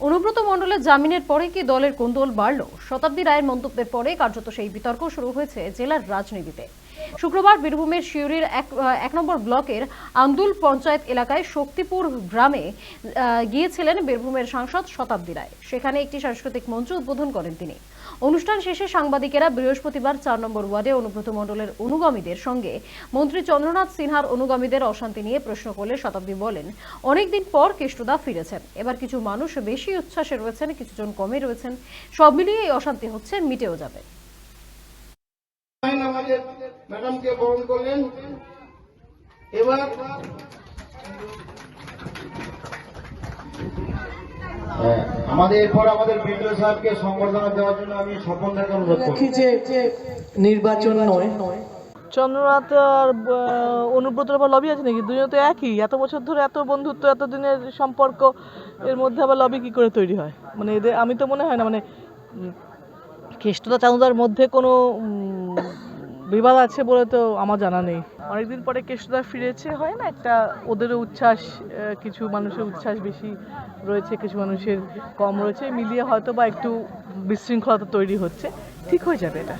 o Anubrata মণ্ডলের জামিনের পরে কি দলের কোন্দল বাড়ল? শতাব্দী রায়ের মন্তব্যের পরে কার্যত সেই বিতর্ক শুরু হয়েছে জেলার রাজনীতিতে। শুক্রবার বীরভূমের শিউরির এক নম্বর ব্লকের আন্দুল পঞ্চায়েত এলাকায় শক্তিপুর গ্রামে গিয়েছিলেন বীরভূমের সাংসদ শতাব্দী রায়। সেখানে একটি সাংস্কৃতিক মঞ্চ উদ্বোধন করেন তিনি। অনুষ্ঠান শেষে সাংবাদিকেরা বৃহস্পতিবার চার নম্বর ওয়ার্ডে অনুব্রত মণ্ডলের অনুগামীদের সঙ্গে মন্ত্রী চন্দ্রনাথ সিনহার অনুগামীদের অশান্তি নিয়ে প্রশ্ন করলে শতাব্দী বলেন, অনেকদিন পর কেষ্টদা ফিরেছেন। এবার কিছু মানুষ বেশি উচ্ছ্বাসে রয়েছেন কিছুজন কমে রয়েছেন সব মিলিয়ে এই অশান্তি হচ্ছে মিটেও যাবে। আমাদের ম্যাডামকে বরণ করলেন। এবার হ্যাঁ, আমাদের এরপর আমাদের বিডিও সাহেবকে সংবর্ধনা দেওয়ার জন্য আমি স্বপন অনুরোধ করব। দেখি যে নির্বাচন নয় চন্দ্রনাথ আর অনুব্রতর আবার লবি আছে নাকি? দুজনে তো একই। এত বছর ধরে এত বন্ধুত্ব, এত দিনের সম্পর্ক, এর মধ্যে আবার লবি কি করে তৈরি হয়? মানে এদের, আমি তো মনে হয় না মানে কেষ্টদা চাঁদার মধ্যে কোনো বিবাদ আছে বলে তো আমার জানা নেই। অনেকদিন পরে কেষ্টদা ফিরেছে, হয় না একটা ওদেরও উচ্ছ্বাস কিছু মানুষের উচ্ছ্বাস বেশি রয়েছে, কিছু মানুষের কম রয়েছে, মিলিয়ে হয়তো বা একটু বিশৃঙ্খলতা তৈরি হচ্ছে। ঠিক হয়ে যাবে এটা।